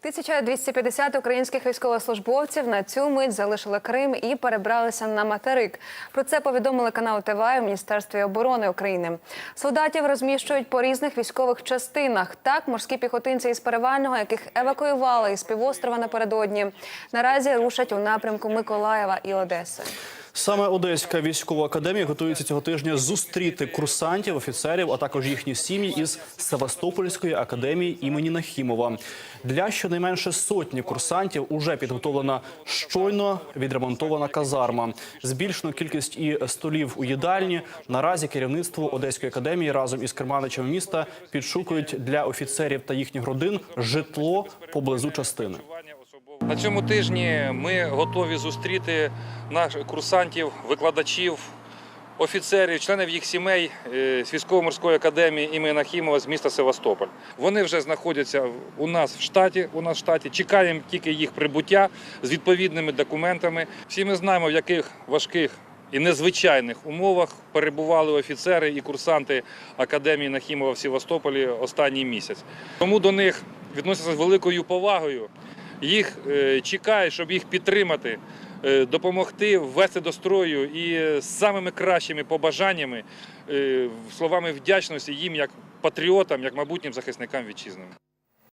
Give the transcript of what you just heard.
1250 українських військовослужбовців на цю мить залишили Крим і перебралися на материк. Про це повідомили канал ТВА у Міністерстві оборони України. Солдатів розміщують по різних військових частинах. Так, морські піхотинці із перевального, яких евакуювали із півострова напередодні, наразі рушать у напрямку Миколаєва і Одеси. Саме Одеська військова академія готується цього тижня зустріти курсантів, офіцерів, а також їхні сім'ї із Севастопольської академії імені Нахімова. Для щонайменше сотні курсантів уже підготовлена щойно відремонтована казарма. Збільшено кількість і столів у їдальні. Наразі керівництво Одеської академії разом із керманичем міста підшукують для офіцерів та їхніх родин житло поблизу частини. На цьому тижні ми готові зустріти наших курсантів, викладачів, офіцерів, членів їх сімей е, з військово-морської академії імені Нахімова з міста Севастополь. Вони вже знаходяться у нас в штаті. У нас в штаті чекаємо тільки їх прибуття з відповідними документами. Всі ми знаємо, в яких важких. І незвичайних умовах перебували офіцери і курсанти академії Нахімова в Севастополі останній місяць. Тому до них відносяться з великою повагою їх чекає, щоб їх підтримати, е, допомогти ввести до строю і з самими кращими побажаннями, е, словами вдячності їм як патріотам, як майбутнім захисникам вітчизни.